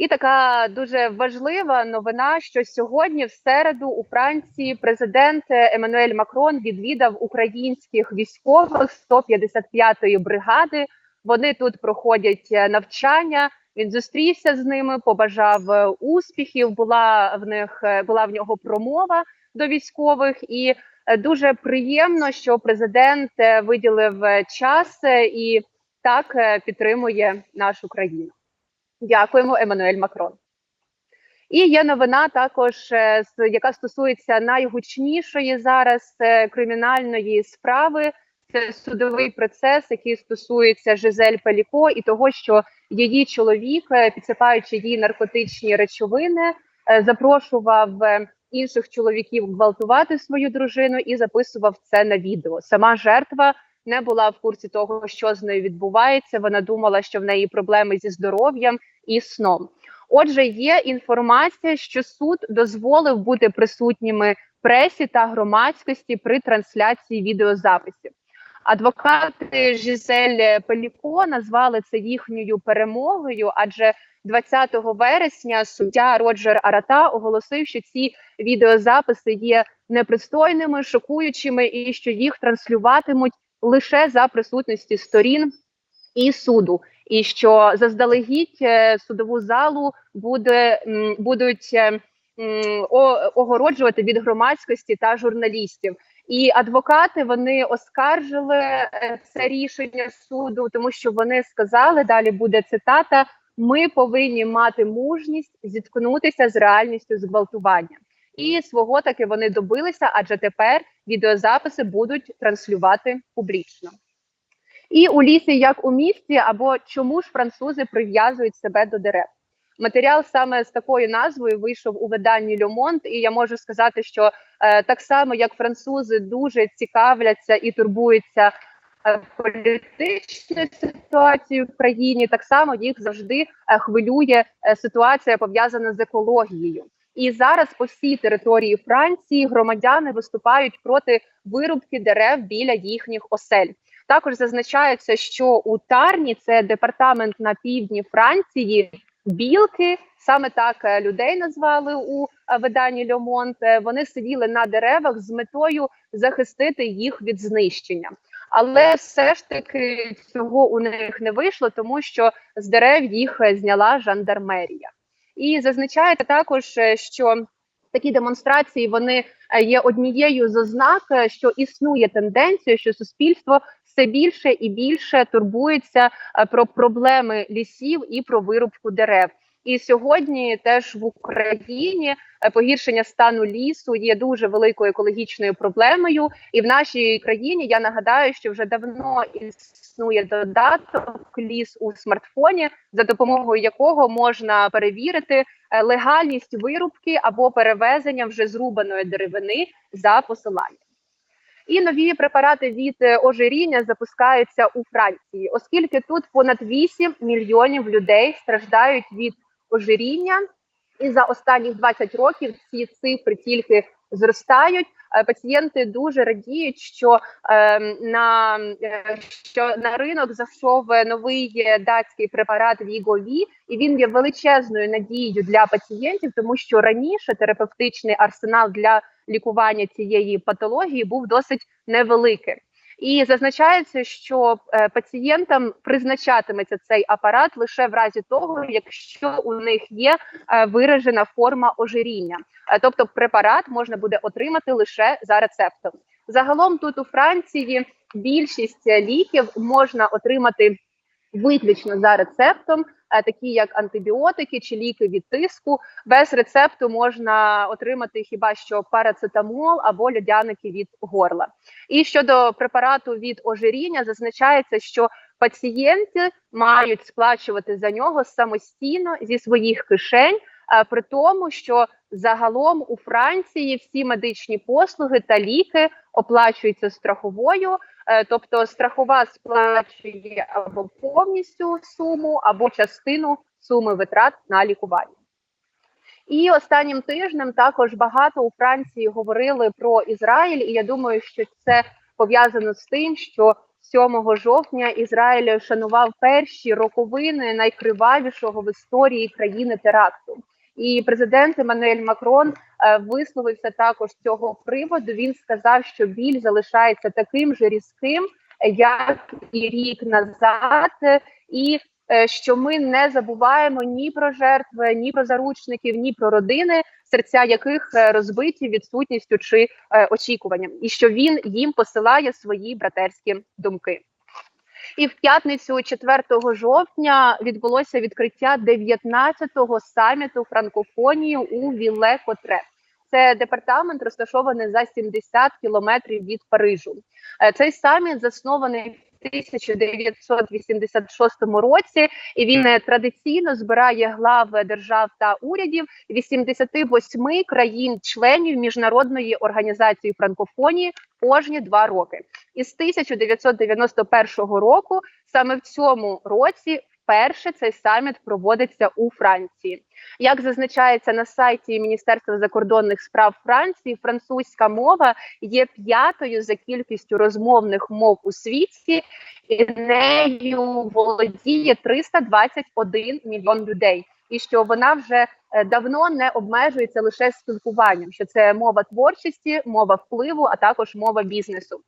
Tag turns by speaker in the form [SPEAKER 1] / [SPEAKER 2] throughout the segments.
[SPEAKER 1] І така дуже важлива новина, що сьогодні, в середу, у Франції, президент Еммануель Макрон відвідав українських військових 155-ї бригади. Вони тут проходять навчання. Він зустрівся з ними, побажав успіхів. Була в них була в нього промова до військових, і дуже приємно, що президент виділив час і так підтримує нашу країну. Дякуємо, Еммануель Макрон. І є новина також, е, яка стосується найгучнішої зараз е, кримінальної справи. Це судовий процес, який стосується Жизель Пеліко і того, що її чоловік, е, підсипаючи їй наркотичні речовини, запрошував інших чоловіків гвалтувати свою дружину і записував це на відео. Сама жертва не була в курсі того, що з нею відбувається. Вона думала, що в неї проблеми зі здоров'ям і сном. Отже, є інформація, що суд дозволив бути присутніми пресі та громадськості при трансляції відеозаписів. Адвокати Жизель Пеліко назвали це їхньою перемогою, адже 20 вересня суддя Роджер Арата оголосив, що ці відеозаписи є непристойними, шокуючими, і що їх транслюватимуть лише за присутності сторін і суду, і що заздалегідь е, судову залу буде будуть е, огороджувати від громадськості та журналістів. І адвокати вони оскаржили е, це рішення суду, тому що вони сказали далі буде цитата: ми повинні мати мужність зіткнутися з реальністю зґвалтування. І свого таки вони добилися, адже тепер відеозаписи будуть транслювати публічно. І у лісі, як у місті, або чому ж французи прив'язують себе до дерев? Матеріал саме з такою назвою вийшов у виданні Monde, і я можу сказати, що е, так само як французи дуже цікавляться і турбуються е, політичною ситуацією в країні, так само їх завжди е, хвилює е, ситуація пов'язана з екологією. І зараз по всій території Франції громадяни виступають проти вирубки дерев біля їхніх осель. Також зазначається, що у Тарні це департамент на півдні Франції. Білки саме так е, людей назвали у е, виданні Monde. Е, Вони сиділи на деревах з метою захистити їх від знищення. Але все ж таки цього у них не вийшло, тому що з дерев їх зняла жандармерія. І зазначається також, е, що такі демонстрації вони е, є однією з ознак, е, що існує тенденція, що суспільство все більше і більше турбується про проблеми лісів і про вирубку дерев. І сьогодні теж в Україні е, погіршення стану лісу є дуже великою екологічною проблемою. І в нашій країні я нагадаю, що вже давно існує додаток ліс у смартфоні, за допомогою якого можна перевірити е, легальність вирубки або перевезення вже зрубаної деревини за посиланням. І нові препарати від е, ожиріння запускаються у Франції, оскільки тут понад 8 мільйонів людей страждають від ожиріння, і за останні 20 років ці цифри тільки зростають. Е, Пацієнти дуже радіють, що е, на е, що на ринок зайшов новий е, датський препарат Вігові, і він є величезною надією для пацієнтів, тому що раніше терапевтичний арсенал для лікування цієї патології був досить невеликим. І зазначається, що е, пацієнтам призначатиметься цей апарат лише в разі того, якщо у них є е, виражена форма ожиріння, Е, тобто препарат можна буде отримати лише за рецептом. Загалом тут у Франції більшість ліків можна отримати виключно за рецептом, е, такі як антибіотики чи ліки від тиску. Без рецепту можна отримати хіба що парацетамол або льодяники від горла. І щодо препарату від ожиріння, зазначається, що пацієнти мають сплачувати за нього самостійно зі своїх кишень. е, При тому, що загалом у Франції всі медичні послуги та ліки оплачуються страховою, тобто страхова сплачує або повністю суму, або частину суми витрат на лікування. І останнім тижнем також багато у Франції говорили про Ізраїль, і я думаю, що це пов'язано з тим, що 7 жовтня Ізраїль шанував перші роковини найкривавішого в історії країни теракту. І президент Еммануель Макрон е, висловився також з цього приводу. Він сказав, що біль залишається таким же різким, як і рік назад, і е, що ми не забуваємо ні про жертви, ні про заручників, ні про родини, серця яких е, розбиті відсутністю чи е, очікуванням, і що він їм посилає свої братерські думки. І в п'ятницю, 4 жовтня, відбулося відкриття 19-го саміту франкофонії у Віле-Котре. Це департамент розташований за 70 кілометрів від Парижу. Е, Цей саміт заснований в 1986 році, і він е, традиційно збирає глав держав та урядів 88 країн-членів міжнародної організації франкофонії кожні два роки. І з 1991 року саме в цьому році вперше цей саміт проводиться у Франції. Як зазначається на сайті Міністерства закордонних справ Франції, французька мова є п'ятою за кількістю розмовних мов у світі, і нею володіє 321 мільйон людей. І що вона вже е, давно не обмежується лише спілкуванням, що це мова творчості, мова впливу, а також мова бізнесу.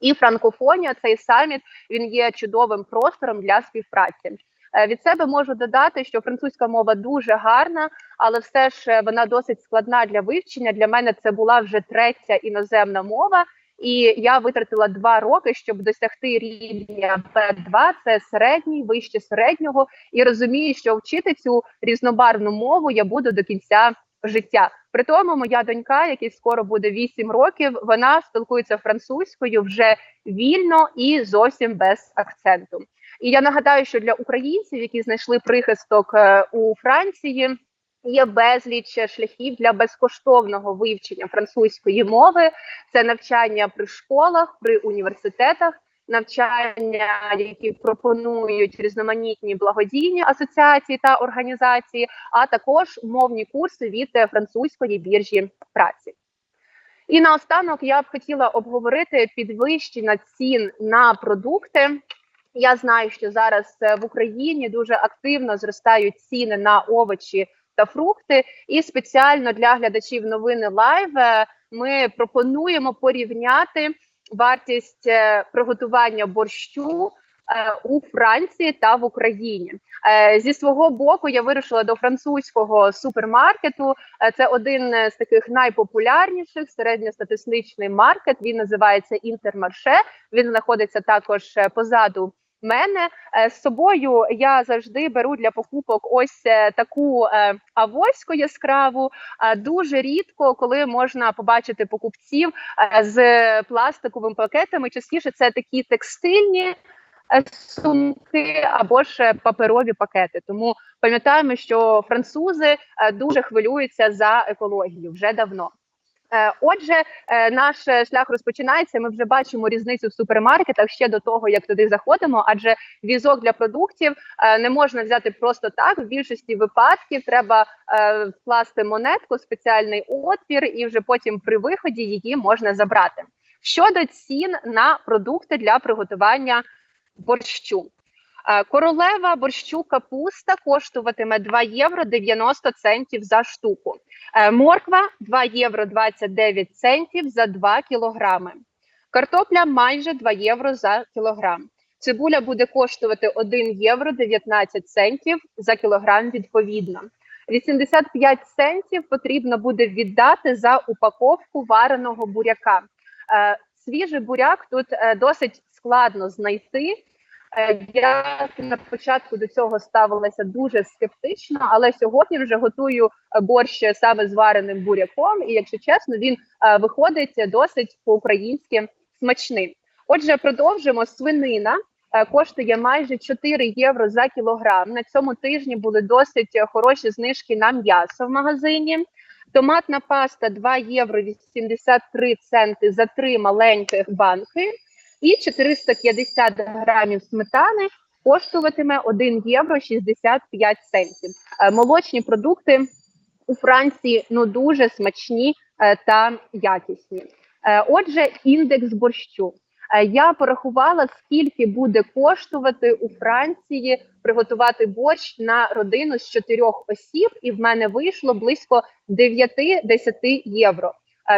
[SPEAKER 1] І франкофонія, цей саміт він є чудовим простором для співпраці. Е, Від себе можу додати, що французька мова дуже гарна, але все ж е, вона досить складна для вивчення. Для мене це була вже третя іноземна мова, і я витратила два роки, щоб досягти рівня Б2, це середній, вище середнього, і розумію, що вчити цю різнобарвну мову я буду до кінця життя. При тому, моя донька, якій скоро буде 8 років, вона спілкується французькою вже вільно і зовсім без акценту. І я нагадаю, що для українців, які знайшли прихисток е, у Франції, є безліч шляхів для безкоштовного вивчення французької мови. Це навчання при школах, при університетах, навчання, які пропонують різноманітні благодійні асоціації та організації, а також мовні курси від е, французької біржі праці. І наостанок я б хотіла обговорити підвищення цін на продукти. Я знаю, що зараз е, в Україні дуже активно зростають ціни на овочі та фрукти. І спеціально для глядачів новини Лайв е, ми пропонуємо порівняти вартість е, приготування борщу у Франції та в Україні. Зі свого боку я вирушила до французького супермаркету. Це один з таких найпопулярніших середньостатистичний маркет. Він називається Інтермарше. Він знаходиться також позаду мене е, з собою я завжди беру для покупок ось е, таку е, авоську яскраву. Дуже рідко, коли можна побачити покупців з пластиковими пакетами. Частіше це такі текстильні. Сумки або ж паперові пакети, тому пам'ятаємо, що французи дуже хвилюються за екологію вже давно. Е, отже, е, наш шлях розпочинається. Ми вже бачимо різницю в супермаркетах ще до того, як туди заходимо. Адже візок для продуктів е, не можна взяти просто так. В більшості випадків треба вкласти монетку, спеціальний отвір, і вже потім при виході її можна забрати. Щодо цін на продукти для приготування борщу. Е, королева борщу капуста коштуватиме 2 євро 90 центів за штуку. Е, морква 2 євро 29 центів за 2 кілограми. Картопля майже 2 євро за кілограм. Цибуля буде коштувати 1 євро 19 центів за кілограм відповідно. 85 центів потрібно буде віддати за упаковку вареного буряка. Е, свіжий буряк тут досить складно знайти. Е, я на початку до цього ставилася дуже скептично, але сьогодні вже готую е, борщ саме з вареним буряком, і якщо чесно, він е, виходить досить по-українськи смачним. Отже, продовжимо свинина. Коштує майже 4 євро за кілограм. На цьому тижні були досить хороші знижки на м'ясо в магазині. Томатна паста 2 євро 83 центи за три маленьких банки і 450 грамів сметани коштуватиме 1 євро 65 центів. Е, молочні продукти у Франції ну дуже смачні е, та якісні. Е, отже, індекс борщу. Я порахувала, скільки буде коштувати у Франції приготувати борщ на родину з чотирьох осіб, і в мене вийшло близько 9-10 євро,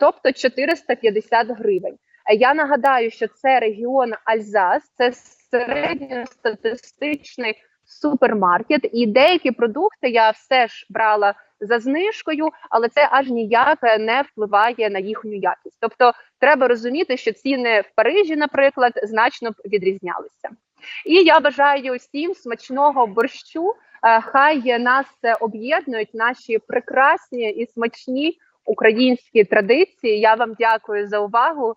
[SPEAKER 1] тобто 450 гривень. Е, Я нагадаю, що це регіон Альзас, це середньостатистичний супермаркет, і деякі продукти я все ж брала за знижкою, але це аж ніяк не впливає на їхню якість. Тобто, треба розуміти, що ціни в Парижі, наприклад, значно б відрізнялися. І я бажаю всім смачного борщу. Е, Хай нас об'єднують наші прекрасні і смачні українські традиції. Я вам дякую за увагу.